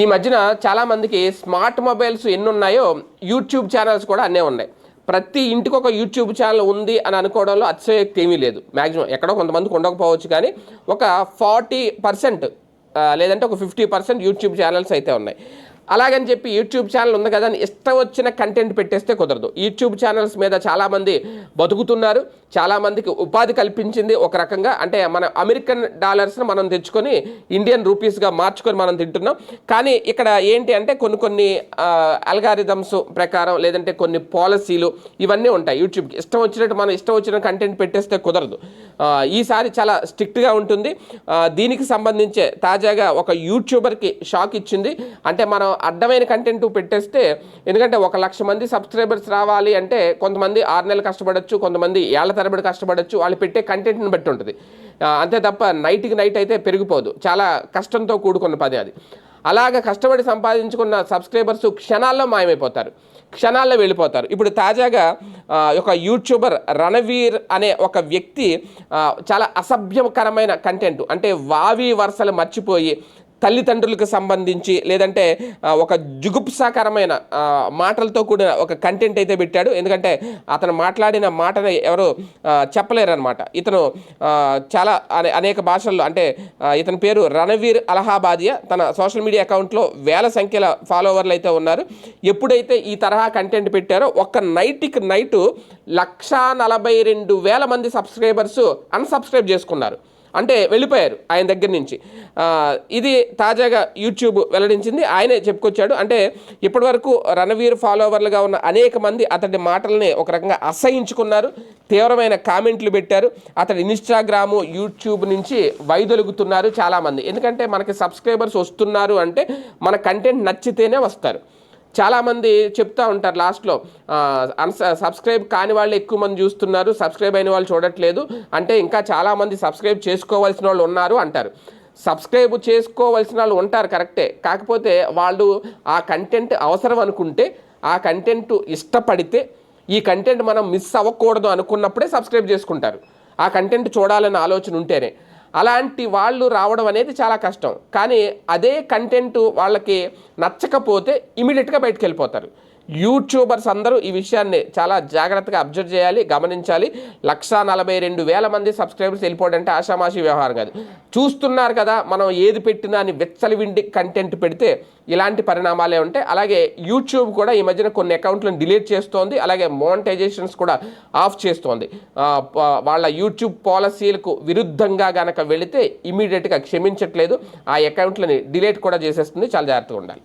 ఈ మధ్యన చాలామందికి స్మార్ట్ మొబైల్స్ ఎన్ని ఉన్నాయో యూట్యూబ్ ఛానల్స్ కూడా అన్నీ ఉన్నాయి. ప్రతి ఇంటికి ఒక యూట్యూబ్ ఛానల్ ఉంది అని అనుకోవడంలో అతిశయోక్తి ఏమీ లేదు. మ్యాక్సిమం ఎక్కడో కొంతమందికి ఉండకపోవచ్చు కానీ ఒక ఫార్టీ పర్సెంట్ లేదంటే ఒక ఫిఫ్టీ పర్సెంట్ యూట్యూబ్ ఛానల్స్ అయితే ఉన్నాయి. అలాగని చెప్పి యూట్యూబ్ ఛానల్ ఉంది కదా అని ఇష్టం వచ్చిన కంటెంట్ పెట్టేస్తే కుదరదు. యూట్యూబ్ ఛానల్స్ మీద చాలామంది బతుకుతున్నారు చాలామందికి ఉపాధి కల్పించింది ఒక రకంగా. అంటే మన అమెరికన్ డాలర్స్ని మనం తెచ్చుకొని ఇండియన్ రూపీస్గా మార్చుకొని మనం తింటున్నాం. కానీ ఇక్కడ ఏంటి అంటే కొన్ని కొన్ని అల్గారిథమ్స్ ప్రకారం లేదంటే కొన్ని పాలసీలు ఇవన్నీ ఉంటాయి యూట్యూబ్కి. ఇష్టం వచ్చినట్టు మనం ఇష్టం వచ్చిన కంటెంట్ పెట్టేస్తే కుదరదు. ఈసారి చాలా స్ట్రిక్ట్గా ఉంటుంది. దీనికి సంబంధించే తాజాగా ఒక యూట్యూబర్కి షాక్ ఇచ్చింది. అంటే మనం అడ్డమైన కంటెంట్ పెట్టేస్తే ఎందుకంటే ఒక లక్ష మంది సబ్స్క్రైబర్స్ రావాలి అంటే కొంతమంది ఆరు నెలలు కష్టపడచ్చు కొంతమంది ఏళ్ళ తరబడి కష్టపడచ్చు వాళ్ళు పెట్టే కంటెంట్ని బట్టి ఉంటుంది. అంతే తప్ప నైట్కి నైట్ అయితే పెరిగిపోదు. చాలా కష్టంతో కూడుకున్న పని అది. అలాగ కష్టపడి సంపాదించుకున్న సబ్స్క్రైబర్స్ క్షణాల్లో మాయమైపోతారు. క్షణాల్లో వెళ్ళిపోతారు. ఇప్పుడు తాజాగా ఒక యూట్యూబర్ రణవీర్ అనే ఒక వ్యక్తి చాలా అసభ్యకరమైన కంటెంట్ అంటే వావి వరుసలు మర్చిపోయి తల్లిదండ్రులకు సంబంధించి లేదంటే ఒక జుగుప్సాకరమైన మాటలతో కూడిన ఒక కంటెంట్ అయితే పెట్టాడు. ఎందుకంటే అతను మాట్లాడిన మాటని ఎవరు చెప్పలేరనమాట ఇతను చాలా అనే- అనేక భాషల్లో అంటే ఇతని పేరు రణవీర్ అలహాబాదియా. తన సోషల్ మీడియా అకౌంట్లో వేల సంఖ్యల ఫాలోవర్లు అయితే ఉన్నారు. ఎప్పుడైతే ఈ తరహా కంటెంట్ పెట్టారో ఒక్క నైట్కి నైటు లక్షా నలభై రెండు వేల మంది సబ్స్క్రైబర్స్ అన్సబ్స్క్రైబ్ చేసుకున్నారు. అంటే వెళ్ళిపోయారు ఆయన దగ్గర నుంచి. ఇది తాజాగా యూట్యూబ్ వెల్లడించింది. ఆయనే చెప్పుకొచ్చాడు. అంటే ఇప్పటివరకు రణవీర్ ఫాలోవర్లుగా ఉన్న అనేక మంది అతడి మాటల్ని ఒక రకంగా అసహించుకున్నారు. తీవ్రమైన కామెంట్లు పెట్టారు. అతడి ఇన్స్టాగ్రాము యూట్యూబ్ నుంచి వైదొలుగుతున్నారు చాలామంది. ఎందుకంటే మనకి సబ్స్క్రైబర్స్ వస్తున్నారు అంటే మన కంటెంట్ నచ్చితేనే వస్తారు. చాలామంది చెప్తా ఉంటారు లాస్ట్లో అన్ సబ్స్క్రైబ్ కాని వాళ్ళు ఎక్కువ మంది చూస్తున్నారు సబ్స్క్రైబ్ అయిన వాళ్ళు చూడట్లేదు అంటే ఇంకా చాలామంది సబ్స్క్రైబ్ చేసుకోవాల్సిన వాళ్ళు ఉన్నారు అంటారు. సబ్స్క్రైబ్ చేసుకోవాల్సిన వాళ్ళు ఉంటారు కరెక్టే. కాకపోతే వాళ్ళు ఆ కంటెంట్ అవసరం అనుకుంటే ఆ కంటెంట్ ఇష్టపడితే ఈ కంటెంట్ మనం మిస్ అవ్వకూడదు అనుకున్నప్పుడే సబ్స్క్రైబ్ చేసుకుంటారు. ఆ కంటెంట్ చూడాలనే ఆలోచన ఉంటేనే. అలాంటి వాళ్ళు రావడం అనేది చాలా కష్టం. కానీ అదే కంటెంట్ వాళ్ళకి నచ్చకపోతే ఇమీడియట్గా బయటకు వెళ్ళిపోతారు. యూట్యూబర్స్ అందరూ ఈ విషయాన్ని చాలా జాగ్రత్తగా అబ్జర్వ్ చేయాలి గమనించాలి. లక్షా నలభై రెండు వేల మంది సబ్స్క్రైబర్స్ వెళ్ళిపోవడం అంటే ఆషామాషి వ్యవహారం కాదు. చూస్తున్నారు కదా మనం ఏది పెట్టినా అని వెచ్చలివిండి కంటెంట్ పెడితే ఇలాంటి పరిణామాలే ఉంటాయి. అలాగే యూట్యూబ్ కూడా ఈ మధ్యన కొన్ని అకౌంట్లను డిలీట్ చేస్తోంది అలాగే మోనటైజేషన్స్ కూడా ఆఫ్ చేస్తోంది. వాళ్ళ యూట్యూబ్ పాలసీలకు విరుద్ధంగా గనక వెళితే ఇమీడియట్గా క్షమించట్లేదు. ఆ అకౌంట్లని డిలీట్ కూడా చేసేస్తుంది. చాలా జాగ్రత్తగా ఉండాలి.